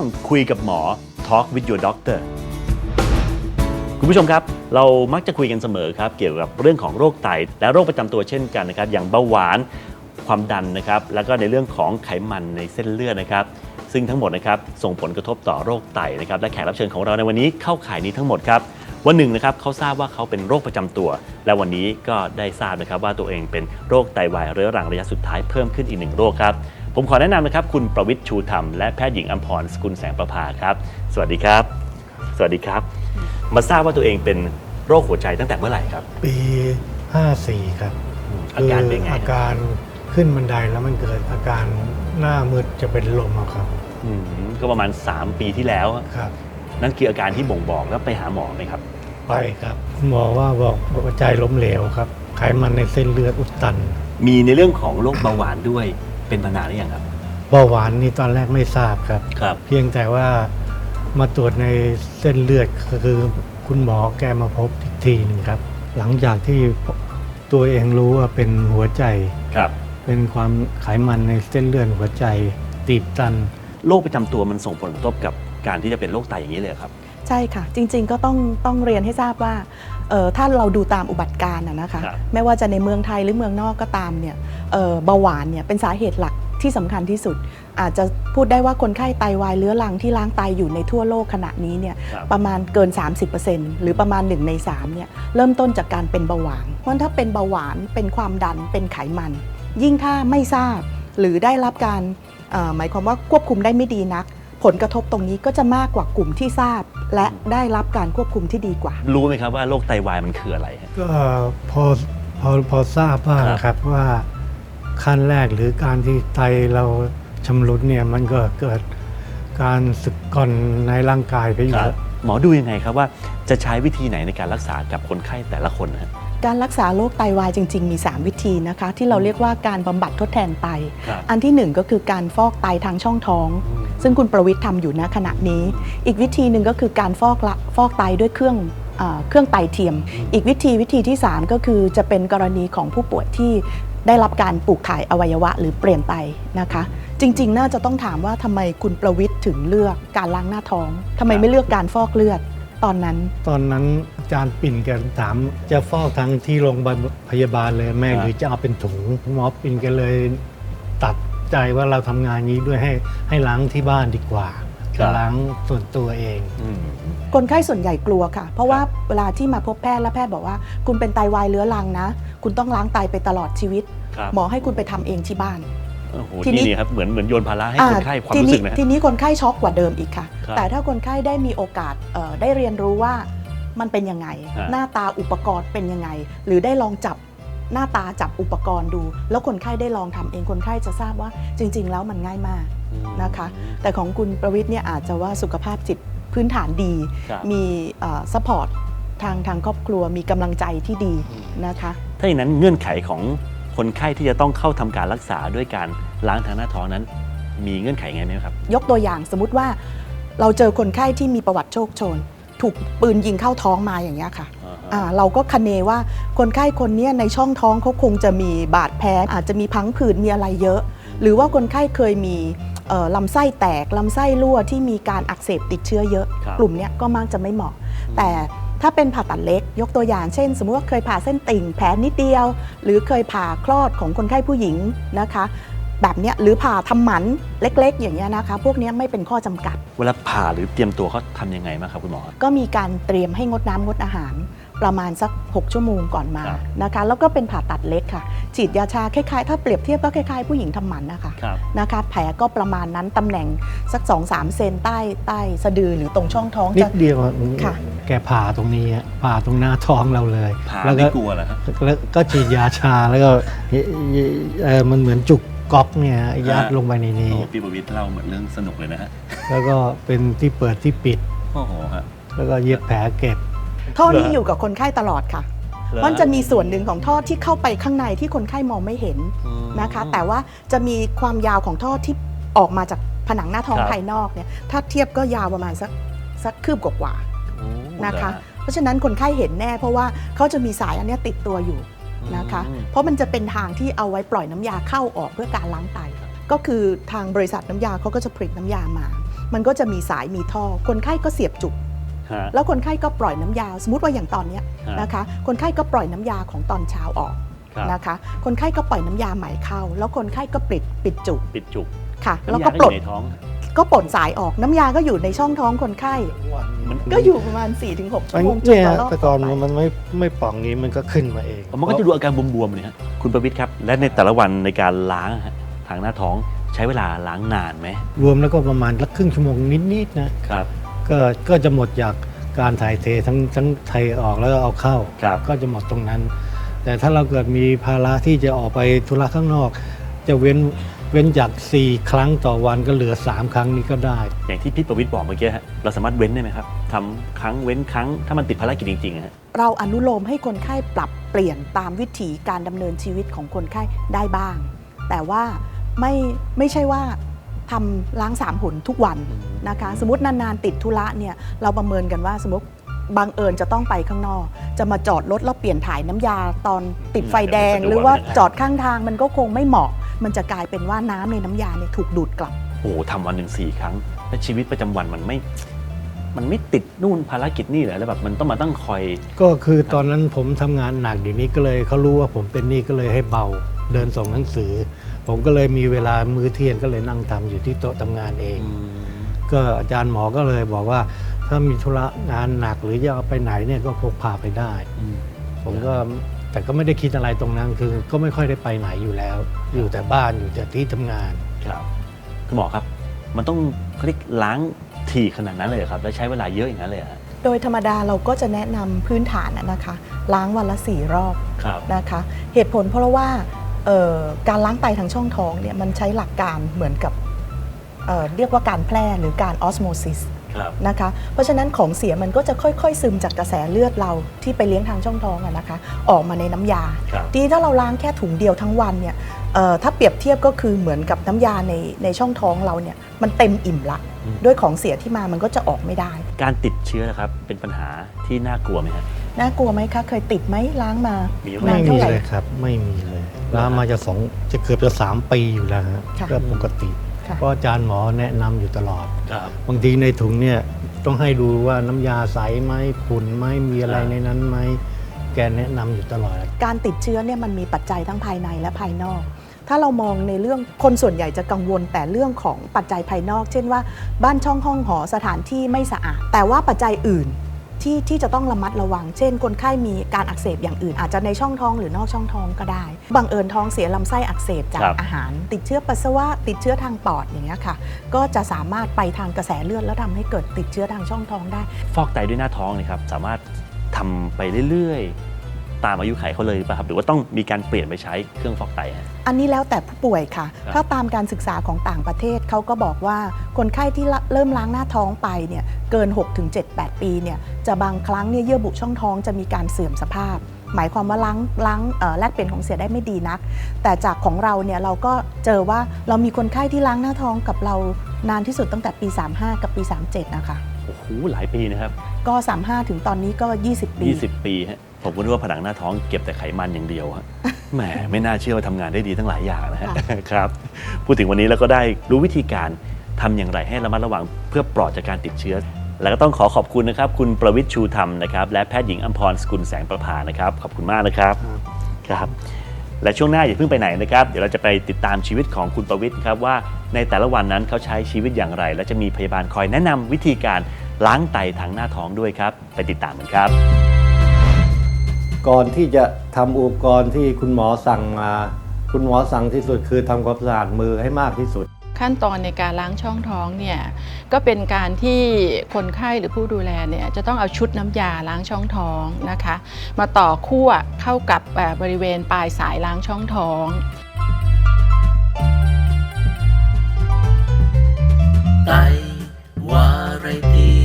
งคุยกับหมอ Talk with your doctor คุณผู้ชมครับ เรามักจะคุยกันเสมอครับเกี่ยวกับเรื่องของโรคไต และโรคประจำตัวเช่นกันนะครับ อย่างเบาหวานความดันนะครับ แล้วก็ในเรื่องของไขมันในเส้นเลือดนะครับ ซึ่งทั้งหมดนะครับส่งผลกระทบต่อโรคไตนะครับ และแขกรับเชิญของเราในวันนี้เข้าข่ายนี้ทั้งหมดครับวันหนึ่งนะครับเขาทราบว่าเขาเป็นโรคประจำตัว และวันนี้ก็ได้ทราบนะครับว่าตัวเองเป็นโรคไตวายเรื้อรังระยะสุดท้ายเพิ่มขึ้นอีกหนึ่งโรคครับ ผมขอแนะนำนะครับคุณประวิทย์ชูธรรมและแพทย์หญิงอัมพรสกุลแสงประภาครับ สวัสดีครับ สวัสดีครับ มาทราบว่าตัวเองเป็นโรคหัวใจตั้งแต่เมื่อไหร่ครับ ปี 54 ครับอาการเป็นไงอาการขึ้นบันไดแล้วมันเกิดอาการหน้ามืดจะเป็นลมอะครับอืมก็ประมาณ 3 ปีที่แล้ว ครับ นั่นคืออาการที่บ่งบอกแล้วไปหาหมอไหมครับ ไปครับหมอว่าบอกหัวใจล้มเหลวครับ ไขมันในเส้นเลือดอุดตัน มีในเรื่องของโรคเบาหวานด้วย เป็นมานานหรือยังครับเบาหวานนี่ตอนแรกไม่ทราบครับ ครับ เพียงแต่ว่ามาตรวจในเส้นเลือดก็คือคุณหมอแกมาพบอีกทีหนึงครับ หลังจากที่ตัวเองรู้ว่าเป็นหัวใจ ครับเป็นความไขมันในเส้นเลือดหัวใจตีบตัน โรคประจำตัวมันส่งผลกระทบกับการที่จะเป็นโรคไตอย่างนี้เลยเหรอครับ ใช่ค่ะ จริงๆก็ต้องต้องเรียนให้ทราบว่าเอ่อถ้าเราดูตามอุบัติการณ์อะนะคะครับไม่ว่าจะในเมืองไทยหรือเมืองนอกก็ตามเนี่ยเอ่อเบาหวานเนี่ยเป็นสาเหตุหลักที่สำคัญที่สุด อาจจะพูดได้ว่าคนไข้ไตวายเรื้อรังที่ล้างไตอยู่ในทั่วโลกขณะนี้เนี่ยครับประมาณเกิน 30%หรือประมาณ 1 ใน3เนี่ยเริ่มต้นจากการเป็นเบาหวาน เพราะถ้าเป็นเบาหวานเป็นความดันเป็นไขมัน ยิ่งถ้าไม่ทราบหรือได้รับการเอ่อหมายความว่าควบคุมได้ไม่ดีนัก ผลกระทบตรงนี้ก็จะมากกว่ากลุ่มที่ทราบ และได้รับการควบคุมที่ดีกว่า รู้ไหมครับว่าโรคไตวายมันคืออะไรฮะ ก็พอพอพอทราบบ้างครับ ครับว่าขั้นแรกหรือการที่ไตเราชำรุดเนี่ยมันก็เกิดการสึกก่อนในร่างกายไปเยอะหมอดูยังไงครับว่าจะใช้วิธีไหนในการรักษากับคนไข้แต่ละคนนะฮะ การรักษาโรคไตวายจริง ๆ มี 3 วิธีนะคะ ที่เราเรียกว่าการบำบัดทดแทนไต ครับ อันที่ 1 ก็คือการฟอกไตทางช่องท้อง ซึ่งคุณประวิทย์ทำอยู่ณขณะนี้ อีกวิธีหนึ่งก็คือการฟอกละฟอกไตด้วยเครื่องเออเครื่องไตเทียม อีกวิธีวิธีที่ 3 ก็คือจะเป็นกรณีของผู้ป่วยที่ได้รับการปลูกถ่ายอวัยวะหรือเปลี่ยนไตนะคะ จริง ๆ น่าจะต้องถามว่าทำไมคุณประวิทย์ถึงเลือกการล้างหน้าท้องทำไมไม่เลือกการฟอกเลือดตอนนั้น ตอนนั้นอาจารย์ปิ่นแกถามจะฟอกทั้งที่โรงพยาบาลเลยแม่ครับหรือจะเอาเป็นถุงหมอปิ่นแกเลยตัด ใจว่าเราทำงานนี้ด้วยให้ให้ล้างที่บ้านดีกว่าจะล้างส่วนตัวเอง อืม คนไข้ส่วนใหญ่กลัวค่ะ เพราะว่าเวลาที่มาพบแพทย์แล้วแพทย์บอกว่า คุณเป็นไตวายเรื้อรังนะ คุณต้องล้างไตไปตลอดชีวิต ครับ หมอให้คุณไปทำเองที่บ้าน โอ้โหทีนี้ นี่นี่ครับเหมือนเหมือนโยนภาระให้คนไข้ความทีรู้นี้สึกนะฮะ ทีนี้คนไข้ช็อกกว่าเดิมอีกค่ะ ครับแต่ถ้าคนไข้ได้มีโอกาสเอ่อได้เรียนรู้ว่ามันเป็นยังไง ฮะหน้าตาอุปกรณ์เป็นยังไง หรือได้ลองจับ หน้าตาจับอุปกรณ์ดู แล้วคนไข้ได้ลองทำเองคนไข้จะทราบว่าจริง ๆ แล้วมันง่ายมากนะคะ แต่ของคุณประวิทย์เนี่ยอาจจะว่าสุขภาพจิตพื้นฐานดีครับมีซัพพอร์ตทางทางครอบครัวมีกำลังใจที่ดีอืมนะคะ ถ้าอย่างนั้นเงื่อนไขของคนไข้ที่จะต้องเข้าทำการรักษาด้วยการล้างทางหน้าท้องนั้น มีเงื่อนไขไงไหมครับ ยกตัวอย่างสมมุติว่าเราเจอคนไข้ที่มีประวัติโชคโชน ถูกปืนยิงเข้าท้องมาอย่างเงี้ยค่ะอ่า เราก็คะเนว่าคนไข้คนเนี้ยในช่องท้องเขาคงจะมีบาดแผลอาจจะมีพังผืดมีอะไรเยอะ หรือว่าคนไข้เคยมีเอ่อลำไส้แตกลำไส้รั่วที่มีการอักเสบติดเชื้อเยอะครับกลุ่มเนี้ยก็มักจะไม่เหมาะ แต่ถ้าเป็นผ่าตัดเล็กยกตัวอย่างเช่น สมมุติว่าเคยผ่าเส้นติ่งแผลนิดเดียว หรือเคยผ่าคลอดของคนไข้ผู้หญิงนะคะ แบบเนี้ยหรือผ่าทำหมันเล็กๆ อย่างเงี้ยนะคะ พวกเนี้ยไม่เป็นข้อจำกัด เวลาผ่าหรือเตรียมตัวเขาทำยังไงบ้างครับคุณหมอ ก็มีการเตรียมให้งดน้ำงดอาหาร ประมาณสัก 6 ชั่วโมงก่อนมาครับนะคะ แล้วก็เป็นผ่าตัดเล็กค่ะ ฉีดยาชาคล้ายๆ ถ้าเปรียบเทียบก็คล้ายๆผู้หญิงทำหมันนะคะครับ นะคะ แผลก็ประมาณนั้นตำแหน่งสัก 2-3 เซนใต้ใต้สะดือหรือตรงช่องท้องนิจะ ดเดียวอะค่ะ แกผ่าตรงนี้อะผ่าตรงหน้าท้องเราเลย ผ่าแล้วก็ไม่กลัวเหรอฮะ แล้วก็ฉีดยาชาแล้วก็เอ่อมันเหมือนจุกก๊อกเนี่ยยัดฮะ ลงไปในนี้ โอ้พี่ประวิทย์เล่าเหมือนเรื่องสนุกเลยนะฮะแล้วก็เป็นที่เปิดที่ปิด โอ้โหฮะแล้วก็เย็บแผลเก็บ ท่อนี้เหรออยู่กับคนไข้ตลอดค่ะ มันจะมีส่วนหนึ่งของท่อที่เข้าไปข้างในที่คนไข้มองไม่เห็นอืมนะคะ แต่ว่าจะมีความยาวของท่อที่ออกมาจากผนังหน้าท้องครับภายนอกเนี่ยถ้าเทียบก็ยาวประมาณสักสักคืบกว่าโอ้ๆนะคะเหรอฮเพราะฉะนั้นคนไข้เห็นแน่เพราะว่าเขาจะมีสายอันเนี้ยติดตัวอยู่นะคะอืมเพราะมันจะเป็นทางที่เอาไว้ปล่อยน้ำยาเข้าออกเพื่อการล้างไต ก็คือทางบริษัทน้ำยาเขาก็จะผลิตน้ำยามา มันก็จะมีสายมีท่อ คนไข้ก็เสียบจุกฮะ แล้วคนไข้ก็ปล่อยน้ำยา สมมติว่าอย่างตอนเนี้ยฮะนะคะ คนไข้ก็ปล่อยน้ำยาของตอนเช้าออกครับนะคะ คนไข้ก็ปล่อยน้ำยาใหม่เข้า แล้วคนไข้ก็ปิดปิดจุกปิดจุกค่ะ แล้วน้ำยาก็ก็ปอลดยู่ในท้องก็ปลดสายออกน้ำยาก็อยู่ในช่องท้องคนไข้มันก็อยู่ประมาณ4-6ชั่วโมงจนเนี่ยกว่ารอบแต่ก่อนต่ไปมันไม่ไม่ป่องนี้มันก็ขึ้นมาเอง มันก็จะดูอาการบวมๆเลยฮะคุณประวิทย์ครับ และในแต่ละวันในการล้างฮะทางหน้าท้องใช้เวลาล้างนานไหมรวมแล้วก็ประมาณสักครึ่งชั่วโมงนิดๆนะครับ ก็ก็จะหมดจากการถ่ายเททั้งทั้งไทยออกแล้วก็เอาเข้า ครับ ก็จะหมดตรงนั้น แต่ถ้าเราเกิดมีภาระที่จะออกไปธุระข้างนอก จะเว้นเว้นจาก 4 ครั้งต่อวันก็เหลือ 3 ครั้งนี้ก็ได้ อย่างที่พี่ประวิทย์บอกเมื่อกี้ฮะเราสามารถเว้นได้ไหมครับทำครั้งเว้นครั้งถ้ามันติดภารกิจจริงๆอะฮะเราอนุโลมให้คนไข้ปรับเปลี่ยนตามวิถีการดำเนินชีวิตของคนไข้ได้บ้าง แต่ว่าไม่ไม่ใช่ว่า ทำล้างสามหนทุกวันนะคะสมมตินานๆติดธุระเนี่ยเราประเมินกันว่าสมมติบังเอิญจะต้องไปข้างนอก จะมาจอดรถแล้วเปลี่ยนถ่ายน้ำยาตอนติดไฟแดงอืมหรือว่าสะดวกนะจอดข้างทางมันก็คงไม่เหมาะ มันจะกลายเป็นว่าน้ำในน้ำยาเนี่ยถูกดูดกลับโอ้โหทำวันหนึ่งสี่ครั้งและชีวิตประจำวันมันไม่ มันไม่ติดนู่นภารกิจนี่เหรอแล้วแบบมันต้องมาตั้งคอย ก็คือตอนนั้นผมทำงานหนักอย่างนี้ก็เลยเขารู้ว่าผมเป็นหนี่ก็เลยให้เบาเดินส่งหนังสือ ผมก็เลยมีเวลามือเที่ยงก็เลยนั่งทำอยู่ที่โต๊ะทำงานเอง ก็อาจารย์หมอก็เลยบอกว่า ถ้ามีธุระงานหนักหรือจะเอาไปไหนเนี่ยก็พกพาไปได้ ผมก็แต่ก็ไม่ได้คิดอะไรตรงนั้นคือก็ไม่ค่อยได้ไปไหนอยู่แล้ว อยู่แต่บ้านอยู่แต่ที่ทำงานครับคุณหมอครับ มันต้องเขาเรียกล้างถี่ขนาดนั้นเลยเหรอครับ แล้วใช้เวลาเยอะอย่างนั้นเลยเหรอฮะโดยธรรมดาเราก็จะแนะนำพื้นฐานนะนะคะ ล้างวันละสี่รอบครับนะคะ เหตุผลเพราะว่าเอ่อ การล้างไตทางช่องท้องเนี่ยมันใช้หลักการเหมือนกับเอ่อเรียกว่าการแพร่หรือการออสโมซิสครับนะคะเพราะฉะนั้นของเสียมันก็จะค่อย ๆ ซึมจากกระแสเลือดเราที่ไปเลี้ยงทางช่องท้องอะนะคะ ออกมาในน้ำยาครับทีนี้ถ้าเราล้างแค่ถุงเดียวทั้งวันเนี่ยเอ่อถ้าเปรียบเทียบก็คือเหมือนกับน้ำยาในในช่องท้องเราเนี่ยมันเต็มอิ่มละอืมด้วยของเสียที่มามันก็จะออกไม่ได้ การติดเชื้อนะครับเป็นปัญหาที่น่ากลัวไหมฮะ น่ากลัวไหมคะ เคยติดไหมล้างมามีนาไม่นมีเท่าไหร่ เลยครับ ไม่มีเลยล้างมาจะสองจะเกือบจะสามปีอยู่แล้วฮะค่ะก็ปกติค่ะ เพราะอาจารย์หมอแนะนำอยู่ตลอด ครับบางทีในถุงเนี่ยต้องให้ดูว่าน้ำยาใสไหมขุ่นไหมมีอะไรอ่าในนั้นไหมแกแนะนำอยู่ตลอด การติดเชื้อเนี่ยมันมีปัจจัยทั้งภายในและภายนอก ถ้าเรามองในเรื่องคนส่วนใหญ่จะกังวลแต่เรื่องของปัจจัยภายนอก เช่นว่า บ้านช่องห้องหอสถานที่ไม่สะอาด แต่ว่าปัจจัยอื่น ที่ที่จะต้องระมัดระวัง เช่น คนไข้มีการอักเสบอย่างอื่น อาจจะในช่องท้องหรือนอกช่องท้องก็ได้ บังเอิญท้องเสียลำไส้อักเสบจากครับ อาหาร ติดเชื้อปัสสาวะ ติดเชื้อทางปอดอย่างเงี้ยค่ะ ก็จะสามารถไปทางกระแสเลือดแล้วทำให้เกิดติดเชื้อทางช่องท้องได้ ฟอกไตด้วยหน้าท้องเนะครับสามารถทำไปเรื่อยๆ ตามอายุไขเขาเลยหรือเปล่ะครับ หรือว่าต้องมีการเปลี่ยนไปใช้เครื่องฟอกไตฮะ อันนี้แล้วแต่ผู้ป่วยค่ะ ครับ ถ้าตามการศึกษาของต่างประเทศเขาก็บอกว่าคนไข้ที่ละเริ่มล้างหน้าท้องไปเนี่ยเกิน 6-7-8 ปีเนี่ย จะบางครั้งเนี่ยเยื่อบุช่องท้องจะมีการเสื่อมสภาพ หมายความว่าล้างล้างเอ่อแลกเปลี่ยนของเสียได้ไม่ดีนัก แต่จากของเราเนี่ยเราก็เจอว่าเรามีคนไข้ที่ล้างหน้าท้องกับเรานานที่สุดตั้งแต่ปี 35 กับปี 37 นะคะโอ้โหหลายปีนะครับ ก็ 35 ถึงตอนนี้ก็ 20 ปี 20 ปีฮะผมก็นึกว่าผนังหน้าท้องเก็บแต่ไขมันอย่างเดียวฮะแหมไม่น่าเชื่อว่าทำงานได้ดีตั้งหลายอย่างนะฮะครับ พูดถึงวันนี้แล้วก็ได้รู้วิธีการทำอย่างไรให้ระมัดระวังเพื่อปลอดจากการติดเชื้อ แล้วก็ต้องขอขอบคุณนะครับ คุณประวิทย์ชูธรรมนะครับ และแพทย์หญิงอัมพรสกุลแสงประภานะครับ ขอบคุณมากนะครับครับ และช่วงหน้าอย่าเพิ่งไปไหนนะครับ เดี๋ยวเราจะไปติดตามชีวิตของคุณประวิทย์ครับว่าในแต่ละวันนั้นเขาใช้ชีวิตอย่างไร และจะมีพยาบาลคอยแนะนำวิธีการล้างไตทางหน้าท้องด้วยครับ ไปติดตามกันครับ ก่อนที่จะทำอุปกรณ์ที่คุณหมอสั่งมา คุณหมอสั่งที่สุดคือทำความสะอาดมือให้มากที่สุด ขั้นตอนในการล้างช่องท้องเนี่ยก็เป็นการที่คนไข้หรือผู้ดูแลเนี่ยจะต้องเอาชุดน้ำยาล้างช่องท้องนะคะ มาต่อคั่วเข้ากับบริเวณปลายสายล้างช่องท้องไตวาไรตี